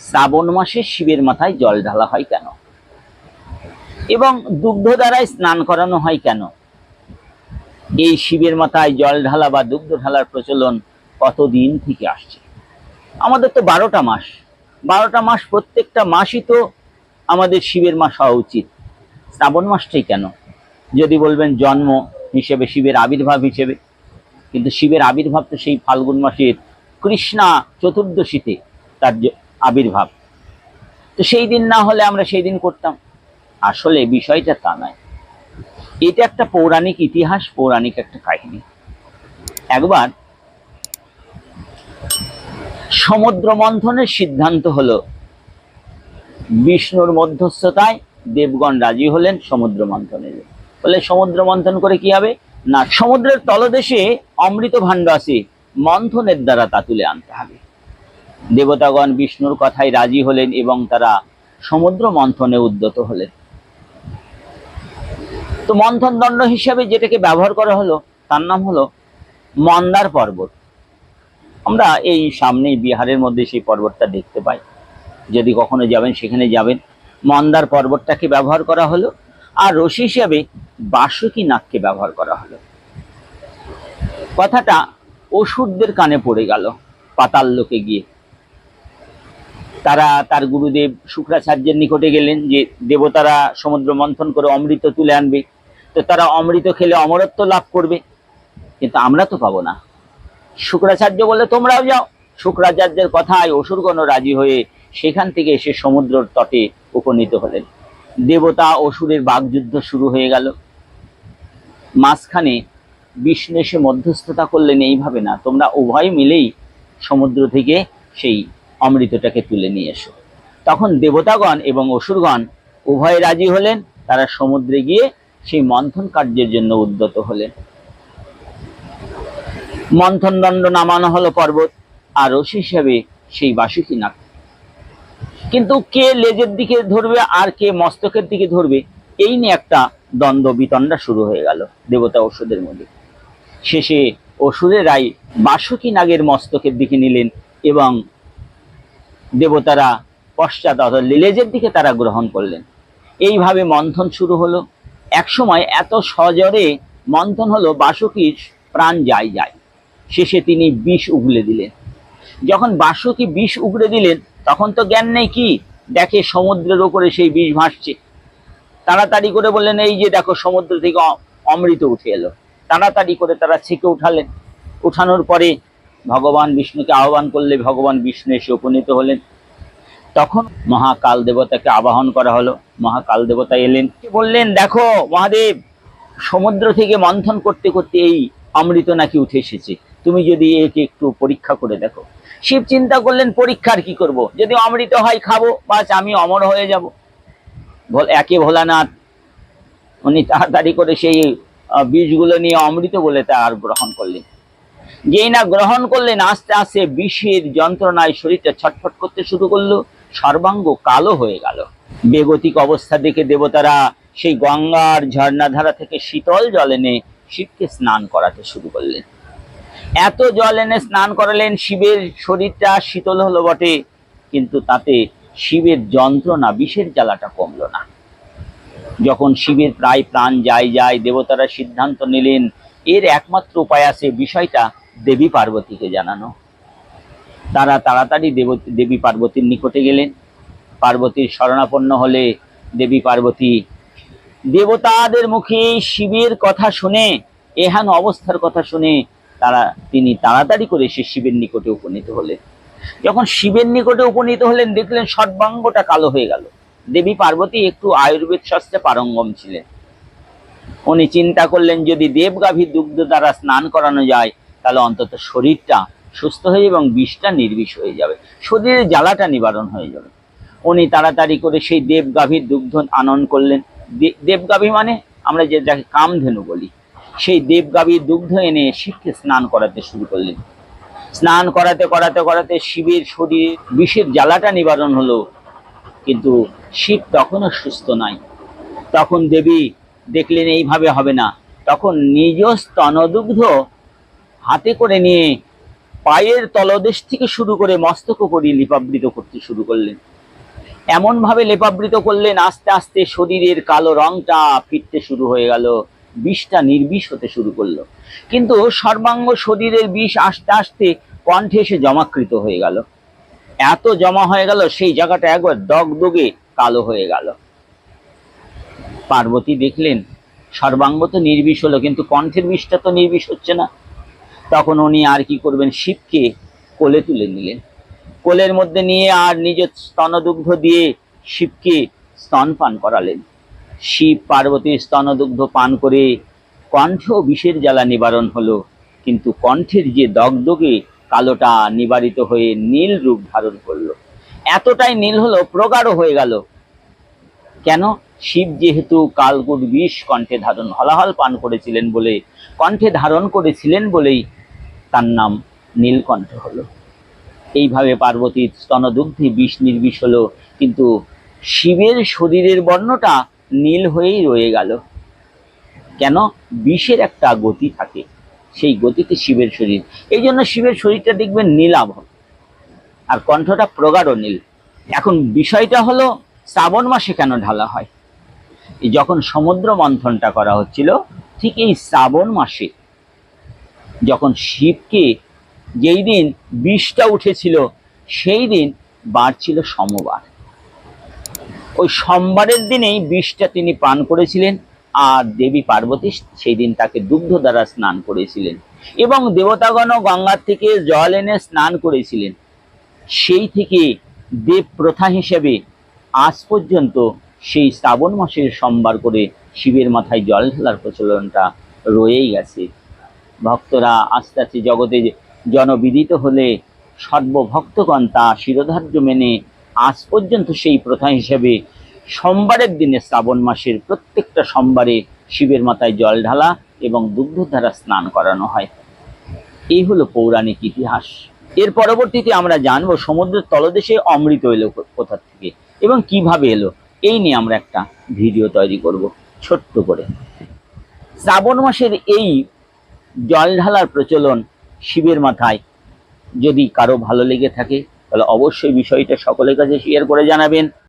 শ্রাবণ মাসে শিবের মাথায় জল ঢালা হয় কেন? এবং দুগ্ধ দ্বারাই স্নান করানো হয় কেন? এই শিবের মাথায় জল ঢালা বা দুগ্ধ ঢালার প্রচলন কতদিন থেকে আসছে? আমাদের তো বারোটা মাস। বারোটা মাস প্রত্যেকটা মাসই তো আমাদের শিবের মাস হওয়া উচিত। শ্রাবণ মাসটাই কেন? যদি বলবেন জন্ম হিসেবে, শিবের আবির্ভাব হিসেবে। কিন্তু শিবের আবির্ভাব তো সেই ফাল্গুন মাসের কৃষ্ণা চতুর্দশীতে তার আবির্ভাব। তো সেই দিন না হলে আমরা সেই দিন করতাম। আসলে বিষয়টা তা নয়। এটা একটা পৌরাণিক ইতিহাস, পৌরাণিক একটা কাহিনী। একবার সমুদ্র মন্থনের সিদ্ধান্ত হলো, বিষ্ণুর মধ্যস্থতায় দেবগণ রাজি হলেন সমুদ্র মন্থনের বলে সমুদ্র মন্থন করে কি হবে? না, সমুদ্রের তলদেশে অমৃত ভাণ্ড আছে মন্থনের দ্বারা তা তুলে আনতে হবে। দেবতাগণ বিষ্ণুর কথায় রাজি হলেন এবং তারা সমুদ্র মন্থনে উদ্যত হলেন। তো মন্থন দণ্ড হিসাবে যেটাকে ব্যবহার করা হলো, তার নাম হলো মন্দার পর্বত। আমরা এই সামনেই বিহারের মধ্যে সেই পর্বতটা দেখতে পাই। যদি কখনো যাবেন, সেখানে যাবেন। মন্দার পর্বতটাকে ব্যবহার করা হলো আর রশি হিসাবে বাসুকি নাককে ব্যবহার করা হলো। কথাটা অসুরদের কানে পড়ে গেল, পাতাল লোকে গিয়ে। তারা, তার গুরুদেব শুক্রাচার্যের নিকটে গেলেন যে দেবতারা সমুদ্র মন্থন করে অমৃত তুলে আনবে। তো তারা অমৃত খেলে অমরত্ব লাভ করবে। কিন্তু আমরা তো পাবো না। শুক্রাচার্য বলে তোমরাও যাও। শুক্রাচার্যের কথায় অসুরগণ রাজি হয়ে সেখান থেকে এসে সমুদ্রের তটে উপনীত হলেন। দেবতা অসুরের বাগযুদ্ধ শুরু হয়ে গেল। মাঝখানে বিষ্ণু এসে মধ্যস্থতা করলেন, এইভাবে না, তোমরা উভয় মিলেই সমুদ্র থেকে সেই অমৃতটাকে তুলে নিয়ে এসো। তখন দেবতাগণ এবং অসুরগণ উভয় রাজি হলেন, তারা সমুদ্রে গিয়ে সেই মন্থন কার্যের জন্য উদ্যত হলেন। মন্থন দণ্ড নামানো হলো পর্বত, আর রশি হিসাবে সেই বাসুকি নাক। কিন্তু কে লেজের দিকে ধরবে আর কে মস্তকের দিকে ধরবে, এই নিয়ে একটা দ্বন্দ্ব বিতণ্ডা শুরু হয়ে গেল দেবতা অসুরের মধ্যে। শেষে অসুরেরাই বাসুকি নাগের মস্তকের দিকে নিলেন এবং দেবতারা পশ্চাৎ অর্থাৎ লেজের দিকে তারা গ্রহণ করলেন। এইভাবে মন্থন শুরু হলো। একসময় এত সজরে মন্থন হলো বাসুকির প্রাণ যায় যায়। শেষে তিনি বিষ উগলে দিলেন। যখন বাসুকি বিষ উগড়ে দিলেন, তখন তো জ্ঞান নেই কি? দেখে সমুদ্রের ওপরে সেই বিষ ভাসছে। তাড়াতাড়ি করে বললেন, এই যে দেখো, সমুদ্র থেকে অমৃত উঠে এলো। তাড়াতাড়ি করে তারা ছেঁকে উঠালেন। উঠানোর পরে ভগবান বিষ্ণুকে আহ্বান করলে ভগবান বিষ্ণু এসে উপনীত হলেন। তখন মহাকাল দেবতাকে আবাহন করা হলো। মহাকাল দেবতা এলেন। বললেন, দেখো, মহাদেব, সমুদ্র থেকে মন্থন করতে করতে এই অমৃত নাকি উঠে এসেছে। তুমি যদি একে একটু পরীক্ষা করে দেখো। শিব চিন্তা করলেন, পরীক্ষার কি করব। যদি অমৃত হয় খাব, বাস আমি অমর হয়ে যাব। একে ভোলানাথ, উনি তাড়াতাড়ি করে সেই বীজগুলো নিয়ে অমৃত বলে তা আর গ্রহণ করলেন। যেই না গ্রহণ করলেন, আস্তে আস্তে বিষের যন্ত্রণায় শরীরটা ছটফট করতে শুরু করল, সর্বাঙ্গ কালো হয়ে গেল। বেগতিক অবস্থা দেখে দেবতারা সেই গঙ্গার ঝর্ণাধারা থেকে শীতল জল এনে শিবকে স্নান করাতে শুরু করলেন। এত জল এনে স্নান করালেন, শিবের শরীরটা শীতল হলো বটে, কিন্তু তাতে শিবের যন্ত্রণা, বিষের জ্বালাটা কমলো না। যখন শিবের প্রায় প্রাণ যায় যায়, দেবতারা সিদ্ধান্ত নিলেন, এর একমাত্র উপায় আছে বিষয়টা দেবী পার্বতীকে জানানো। তারা তাড়াতাড়ি দেব দেবী পার্বতীর নিকটে গেলেন। পার্বতীর শরণাপন্ন হলে দেবী পার্বতী দেবতাদের মুখে শিবের কথা শুনে, এহান অবস্থার কথা শুনে তারা তিনি তাড়াতাড়ি করে সে শিবের নিকটে উপনীত হলেন। যখন শিবের নিকটে উপনীত হলেন, দেখলেন সর্বাঙ্গটা কালো হয়ে গেল। দেবী পার্বতী একটু আয়ুর্বেদ শাস্ত্রে পারঙ্গম ছিলেন। উনি চিন্তা করলেন, যদি দেবগাভীর দুগ্ধ দ্বারা স্নান করানো যায় তাহলে অন্তত শরীরটা সুস্থ হয়ে এবং বিষটা নির্বিষ হয়ে যাবে। শরীরের জ্বালাটা নিবারণ হয়ে যাবে। উনি তাড়াতাড়ি করে সেই দেবগাভীর দুগ্ধ আনন করলেন। দেবগাভী মানে আমরা যে যাকে কামধেনু বলি, সেই দেবগাভীর দুগ্ধ এনে শিবকে স্নান করাতে শুরু করলেন। স্নান করাতে করাতে করাতে শিবের শরীরে বিষের জ্বালাটা নিবারণ হলো, কিন্তু শিব তখনও সুস্থ নাই। তখন দেবী দেখলেন, এইভাবে হবে না। তখন নিজ স্তনদুগ্ধ হাতে করে নিয়ে পায়ের তলদেশ থেকে শুরু করে মস্তক করি লিপাবৃত করতে শুরু করলেন। এমন ভাবে লেপাবৃত করলেন, আস্তে আস্তে শরীরের কালো রংটা ফিরতে শুরু হয়ে গেল, বিষটা নির্বিষ হতে শুরু করল। কিন্তু সর্বাঙ্গ শরীরের বিষ আস্তে আস্তে কণ্ঠে এসে জমাকৃত হয়ে গেল। এত জমা হয়ে গেল, সেই জায়গাটা একবার দগদগে কালো হয়ে গেল। পার্বতী দেখলেন, সর্বাঙ্গ তো নির্বিষ হলো, কিন্তু কণ্ঠের বিষটা তো নির্বিষ হচ্ছে না। তখন উনি আর কি করবেন, শিবকে কোলে তুলে নিলেন। কোলের মধ্যে নিয়ে আর নিজ স্তনদুগ্ধ দিয়ে শিবকে স্তন পান করালেন। শিব পার্বতীর স্তনদুগ্ধ পান করে কণ্ঠেও বিষের জ্বালা নিবারণ হলো, কিন্তু কণ্ঠের যে দগদগে কালোটা নিবারিত হয়ে নীল রূপ ধারণ করল। এতটাই নীল হলো, প্রগাঢ় হয়ে গেল। কেন? শিব যেহেতু কালকুট বিষ কণ্ঠে ধারণ, হলাহল পান করেছিলেন বলে, কণ্ঠে ধারণ করেছিলেন বলেই তার নাম নীলকণ্ঠ হলো। এইভাবে পার্বতীর স্তনদুগ্ধে বিষ নির্বিষ হলো, কিন্তু শিবের শরীরের বর্ণটা নীল হয়েই রয়ে গেল। কেন? বিষের একটা গতি থাকে, সেই গতিতে শিবের শরীর। এই জন্য শিবের শরীরটা দেখবেন নীলাভ। আর কণ্ঠটা প্রগাঢ় নীল। এখন বিষয়টা হলো, শ্রাবণ মাসে কেন ঢালা হয়? যখন সমুদ্র মন্থনটা করা হচ্ছিল, ঠিক এই শ্রাবণ মাসে যখন শিবকে যেই দিন বিষটা উঠেছিল, সেই দিন বার ছিল সোমবার। ওই সোমবারের দিনেই বিষটা তিনি পান করেছিলেন, আর দেবী পার্বতী সেই দিন তাকে দুগ্ধ দ্বারা স্নান করেছিলেন এবং দেবতাগণ গঙ্গার থেকে জল এনে স্নান করেছিলেন। সেই থেকে দেব প্রথা হিসেবে আজ পর্যন্ত সেই শ্রাবণ মাসের সোমবার করে শিবের মাথায় জল ঢালার প্রচলনটা রয়েই গেছে। ভক্তরা আস্তে আস্তে জগতে জনবিদিত হলে সর্বভক্তগণ তা শিরোধার্য মেনে আজ পর্যন্ত সেই প্রথা হিসেবে সোমবারের দিনে শ্রাবণ মাসের প্রত্যেকটা সোমবারে শিবের মাথায় জল ঢালা এবং দুগ্ধ দ্বারা স্নান করানো হয়। এই হলো পৌরাণিক ইতিহাস। এর পরবর্তীতে আমরা জানব সমুদ্রের তলদেশে অমৃত এলো কোথা থেকে এবং কীভাবে এলো। এই নিয়ে আমরা একটা ভিডিও তৈরি করব ছোট্ট করে। শ্রাবণ মাসের এই জল ঢালার প্রচলন শিবের মাথায়। যদি কারও ভালো লেগে থাকে, তাহলে অবশ্যই বিষয়টা সকলের কাছে শেয়ার করে জানাবেন।